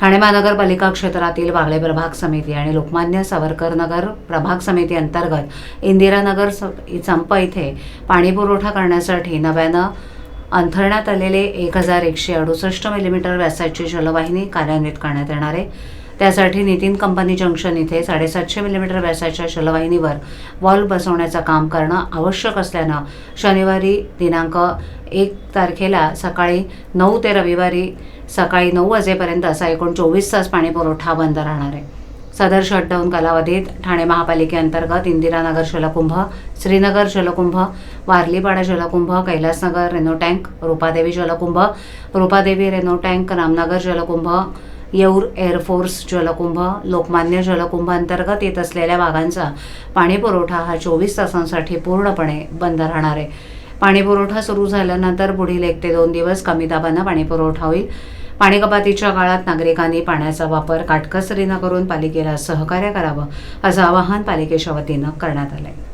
ठाणे महानगरपालिका क्षेत्रातील बागळे प्रभाग समिती आणि लोकमान्य सावरकर नगर प्रभाग समिती अंतर्गत इंदिरानगर स- चंप इथे पाणी पुरवठा करण्यासाठी नव्यानं अंथरण्यात आलेले एक हजार एकशे अडुसष्ट मिलीमीटर व्यासाची जलवाहिनी कार्यान्वित करण्यात येणार आहे. त्यासाठी नितीन कंपनी जंक्शन इथे साडेसातशे मिलीमीटर व्यासाच्या शलवाहिनीवर वॉल्व बसवण्याचं काम करणं आवश्यक असल्यानं शनिवारी दिनांक एक तारखेला सकाळी नऊ ते रविवारी सकाळी नऊ वाजेपर्यंत असा एकूण चोवीस तास पाणी पुरवठा बंद राहणार आहे. सदर शटडाऊन कालावधीत ठाणे महापालिकेअंतर्गत इंदिरानगर जलकुंभ श्रीनगर जलकुंभ वारलीपाडा जलकुंभ कैलासनगर रेनो टँक रूपादेवी जलकुंभ रूपादेवी रेनो टँक रामनगर जलकुंभ येऊर एअरफोर्स जलकुंभ लोकमान्य जलकुंभ अंतर्गत येत असलेल्या भागांचा पाणीपुरवठा हा चोवीस तासांसाठी पूर्णपणे बंद राहणार आहे. पाणीपुरवठा सुरू झाल्यानंतर पुढील एक ते दोन दिवस कमी दाबानं पाणीपुरवठा होईल. पाणी कपातीच्या काळात नागरिकांनी पाण्याचा वापर काटकसरीनं करून पालिकेला सहकार्य करावं असं आवाहन पालिकेच्या वतीनं करण्यात आलं आहे